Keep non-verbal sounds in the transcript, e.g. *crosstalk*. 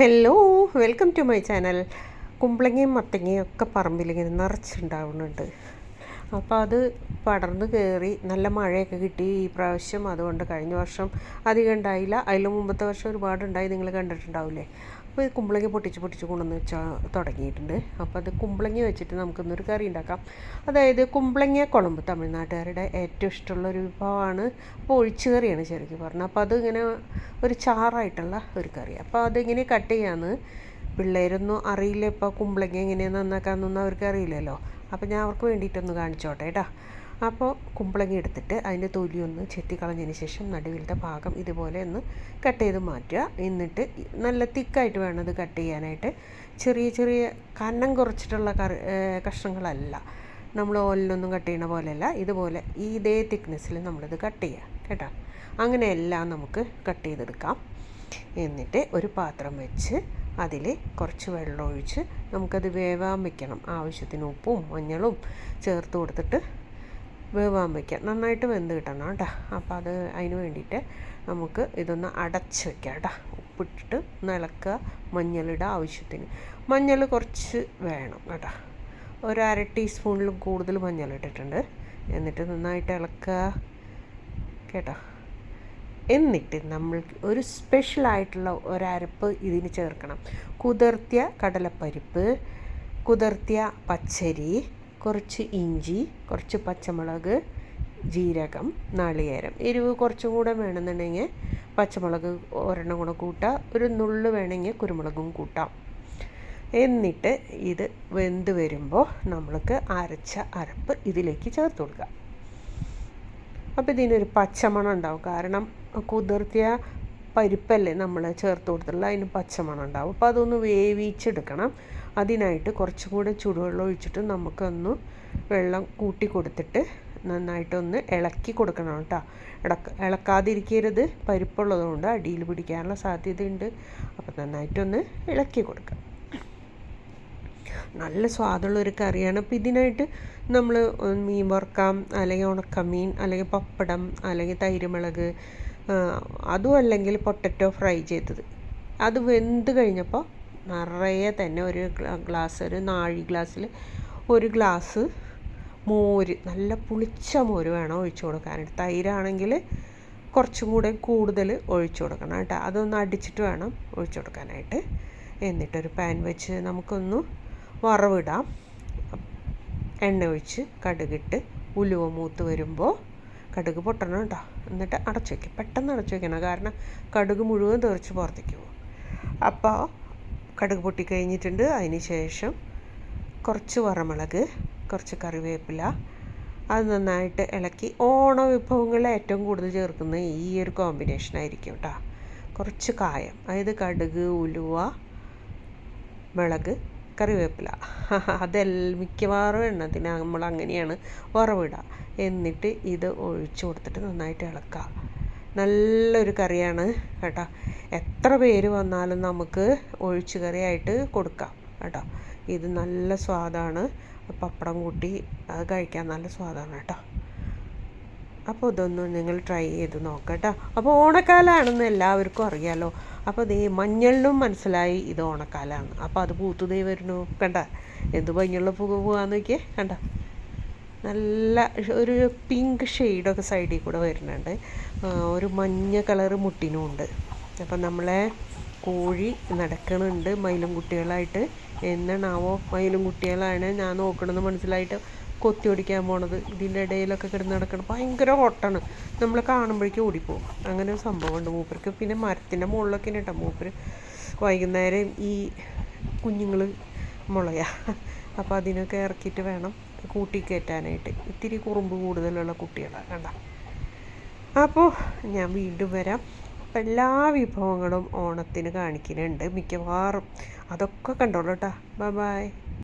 Hello welcome to my channel കുമ്പളങ്ങയും മത്തങ്ങയും ഒക്കെ പറമ്പിൽ പറമ്പിലിങ്ങനെ നിറച്ചുണ്ടാവുന്നുണ്ട്. അപ്പോൾ അത് പടർന്നു കയറി നല്ല മഴയൊക്കെ കിട്ടി ഈ പ്രാവശ്യം. അതുകൊണ്ട് കഴിഞ്ഞ വർഷം അധികം ഉണ്ടായില്ല. അതിൽ മുമ്പത്തെ വർഷം ഒരുപാട് ഉണ്ടായി നിങ്ങൾ കണ്ടിട്ടുണ്ടാവില്ലേ? അപ്പോൾ ഈ കുമ്പളങ്ങ പൊട്ടിച്ച് പൊട്ടിച്ച് കൊണ്ടുവന്ന് വെച്ചാൽ തുടങ്ങിയിട്ടുണ്ട്. അപ്പോൾ അത് കുമ്പളങ്ങ വെച്ചിട്ട് നമുക്കിന്നൊരു കറി ഉണ്ടാക്കാം. അതായത് കുമ്പളങ്ങ കുളമ്പ് തമിഴ്നാട്ടുകാരുടെ ഏറ്റവും ഇഷ്ടമുള്ള ഒരു വിഭവമാണ് അപ്പോൾ ഒഴിച്ചു കറിയാണ് ശരിക്കും പറഞ്ഞത്. അപ്പോൾ അതിങ്ങനെ ഒരു ചാറായിട്ടുള്ള ഒരു കറി. അപ്പോൾ അതിങ്ങനെ കട്ട് ചെയ്യാമെന്ന് പിള്ളേരൊന്നും അറിയില്ല ഇപ്പോൾ കുമ്പളങ്ങ എങ്ങനെയാണ് നന്നാക്കാമെന്നൊന്നും അവർക്ക് അറിയില്ലല്ലോ. അപ്പോൾ ഞാൻ അവർക്ക് വേണ്ടിയിട്ടൊന്ന് കാണിച്ചോട്ടെ കേട്ടോ അപ്പോൾ കുമ്പളങ്ങി എടുത്തിട്ട് അതിന്റെ തൊലി ഒന്ന് ചെത്തിക്കളഞ്ഞതിന് ശേഷം നടുവിലത്തെ ഭാഗം ഇതുപോലെ ഒന്ന് കട്ട് ചെയ്ത് മാറ്റുക. എന്നിട്ട് നല്ല തിക്കായിട്ട് വേണം ഇത് കട്ട് ചെയ്യാനായിട്ട്. ചെറിയ ചെറിയ കനം കുറച്ചിട്ടുള്ള കറി കഷ്ണങ്ങളല്ല. നമ്മൾ ഓലിലൊന്നും കട്ട് ചെയ്യണ പോലെയല്ല. ഇതുപോലെ ഈ ഇതേ തിക്നെസ്സിൽ നമ്മളിത് കട്ട് ചെയ്യുക കേട്ടോ? അങ്ങനെ എല്ലാം നമുക്ക് കട്ട് ചെയ്തെടുക്കാം. എന്നിട്ട് ഒരു പാത്രം വെച്ച് അതിൽ കുറച്ച് വെള്ളം ഒഴിച്ച് നമുക്കത് വേവാൻ വെക്കണം. ആവശ്യത്തിന് ഉപ്പും മഞ്ഞളും ചേർത്ത് കൊടുത്തിട്ട് വേവാൻ വയ്ക്കാം. നന്നായിട്ട് വെന്ത് കിട്ടണം കേട്ടോ. അപ്പോൾ അത് അതിന് വേണ്ടിയിട്ട് നമുക്ക് ഇതൊന്ന് അടച്ച് വയ്ക്കാം കേട്ടോ. ഉപ്പിട്ടിട്ട് ഒന്ന് ഇളക്കുക മഞ്ഞളിടുക ആവശ്യത്തിന്. മഞ്ഞൾ കുറച്ച് വേണം കേട്ടോ. ഒരു അര ടീസ്പൂണിലും കൂടുതൽ മഞ്ഞൾ ഇട്ടിട്ടുണ്ട്. എന്നിട്ട് നന്നായിട്ട് ഇളക്കുക. കേട്ടോ. എന്നിട്ട് നമ്മൾ ഒരു സ്പെഷ്യലായിട്ടുള്ള ഒരരപ്പ് ഇതിന് ചേർക്കണം. കുതിർത്തിയ കടലപ്പരിപ്പ് കുതിർത്തിയ പച്ചരി കുറച്ച് ഇഞ്ചി കുറച്ച് പച്ചമുളക് ജീരകം നാളികേരം. എരിവ് കുറച്ചും കൂടെ വേണമെന്നുണ്ടെങ്കിൽ പച്ചമുളക് ഒരെണ്ണം കൂടെ കൂട്ടാം. ഒരു നുള്ള് വേണമെങ്കിൽ കുരുമുളകും കൂട്ടാം. എന്നിട്ട് ഇത് വെന്ത് വരുമ്പോൾ നമ്മൾക്ക് അരച്ച അരപ്പ് ഇതിലേക്ക് ചേർത്ത് കൊടുക്കാം. അപ്പോൾ ഇതിനൊരു പച്ചമണം ഉണ്ടാവും. കാരണം കുതിർത്തിയ പരിപ്പല്ലേ നമ്മൾ ചേർത്ത് കൊടുത്തിട്ടുള്ള അതിന് പച്ചമണം ഉണ്ടാവും. അപ്പോൾ അതൊന്ന് വേവിച്ചെടുക്കണം. അതിനായിട്ട് കുറച്ചും കൂടെ ചൂടുവെള്ളം ഒഴിച്ചിട്ട് നമുക്കൊന്ന് വെള്ളം കൂട്ടി കൊടുത്തിട്ട് നന്നായിട്ടൊന്ന് ഇളക്കി കൊടുക്കണം കേട്ടോ. ഇളക്ക ഇളക്കാതിരിക്കരുത്. പരിപ്പുള്ളതുകൊണ്ട് അടിയിൽ പിടിക്കാനുള്ള സാധ്യതയുണ്ട്. അപ്പോൾ നന്നായിട്ടൊന്ന് ഇളക്കി കൊടുക്കുക നല്ല സ്വാദുള്ള ഒരു കറിയാണ്. അപ്പോൾ ഇതിനായിട്ട് നമ്മൾ മീൻ വറുക്കാം അല്ലെങ്കിൽ ഉണക്കമീൻ അല്ലെങ്കിൽ പപ്പടം അല്ലെങ്കിൽ തൈരുമുളക് അതും അല്ലെങ്കിൽ പൊട്ടറ്റോ ഫ്രൈ ചെയ്തത്. അത് വെന്ത് കഴിഞ്ഞപ്പോൾ നിറയെ തന്നെ ഒരു ഗ്ലാസ് ഒരു നാഴി ഗ്ലാസ്സിൽ ഒരു ഗ്ലാസ് മോര് നല്ല പുളിച്ച മോര് വേണം ഒഴിച്ചു കൊടുക്കാനായിട്ട്. തൈരാണെങ്കിൽ കുറച്ചും കൂടെ കൂടുതൽ ഒഴിച്ചു കൊടുക്കണം കേട്ടോ. അതൊന്ന് അടിച്ചിട്ട് വേണം ഒഴിച്ചു കൊടുക്കാനായിട്ട്. എന്നിട്ടൊരു പാൻ വെച്ച് നമുക്കൊന്ന് വറവിടാം. എണ്ണ ഒഴിച്ച് കടുകിട്ട് ഉലുവ മൂത്ത് വരുമ്പോൾ കടുക് പൊട്ടണം കേട്ടോ. എന്നിട്ട് അടച്ചു വയ്ക്കും പെട്ടെന്ന് അടച്ചു വയ്ക്കണം കാരണം കടുക് മുഴുവൻ തെറിച്ച് പുറത്തേക്ക് പോകും. അപ്പോൾ കടുക് പൊട്ടി കഴിഞ്ഞിട്ടുണ്ട്. അതിന് ശേഷം കുറച്ച് വറമുളക് കുറച്ച് കറിവേപ്പില അത് നന്നായിട്ട് ഇളക്കി ഓണ വിഭവങ്ങളിൽ ഏറ്റവും കൂടുതൽ ചേർക്കുന്ന ഈ ഒരു കോമ്പിനേഷൻ ആയിരിക്കും കേട്ടോ. കുറച്ച് കായം. അതായത് കടുക് ഉലുവ മുളക് കറിവേപ്പില. *laughs* അതെല്ലാം മിക്കവാറും എണ്ണത്തിന് നമ്മൾ അങ്ങനെയാണ് വറവിടുക എന്നിട്ട് ഇത് ഒഴിച്ചു കൊടുത്തിട്ട് നന്നായിട്ട് ഇളക്കുക നല്ലൊരു കറിയാണ് കേട്ടോ. എത്ര പേര് വന്നാലും നമുക്ക് ഒഴിച്ചു കറിയായിട്ട് കൊടുക്കാം കേട്ടോ. ഇത് നല്ല സ്വാദാണ്. പപ്പടം കൂട്ടി അത് കഴിക്കാൻ നല്ല സ്വാദാണ് കേട്ടോ. അപ്പോൾ ഇതൊന്ന് നിങ്ങൾ ട്രൈ ചെയ്ത് നോക്കാം കേട്ടോ. അപ്പോൾ ഓണക്കാലമാണെന്ന് എല്ലാവർക്കും അറിയാമല്ലോ അപ്പോൾ ദേ മഞ്ഞളിനും മനസ്സിലായി ഇത് ഓണക്കാലമാണ് അപ്പോൾ അത് പൂത്തു ദേ വരുന്നു. കണ്ട? എന്ത് ഭംഗിയുള്ള പുക പോകാന്ന് നോക്കിയേ. കണ്ട? നല്ല ഒരു പിങ്ക് ഷെയ്ഡൊക്കെ സൈഡിൽ കൂടെ വരുന്നുണ്ട്. ഒരു മഞ്ഞ കളറ് മുട്ടിനും ഉണ്ട്. അപ്പം നമ്മളെ കോഴി നടക്കണുണ്ട് മയിലും കുട്ടികളായിട്ട്. എന്നാണാവോ മയിലും കുട്ടികളാണ്? ഞാൻ നോക്കണമെന്ന് മനസ്സിലായിട്ട് കൊത്തി ഓടിക്കാൻ പോണത്. ഇതിന്റെ ഇടയിലൊക്കെ കിടന്ന് നടക്കണം ഭയങ്കര ഓട്ടാണ് നമ്മൾ കാണുമ്പോഴേക്കും ഓടിപ്പോവും. അങ്ങനെ ഒരു സംഭവമുണ്ട് മൂപ്പർക്ക്. പിന്നെ മരത്തിന്റെ മുകളിലൊക്കെ കേട്ടോ മൂപ്പര് വൈകുന്നേരം ഈ കുഞ്ഞുങ്ങൾ മുളയ. അപ്പോൾ അതിനൊക്കെ ഇറക്കിയിട്ട് വേണം കൂട്ടി കയറ്റാനായിട്ട്. ഇത്തിരി കുറുമ്പ് കൂടുതലുള്ള കുട്ടികളാണ് കണ്ട? അപ്പോൾ ഞാൻ വീണ്ടും വരാം. അപ്പം എല്ലാ വിഭവങ്ങളും ഓണത്തിന് കാണിക്കുന്നുണ്ട് മിക്കവാറും. അതൊക്കെ കണ്ടോളൂ കേട്ടോ. ബൈ.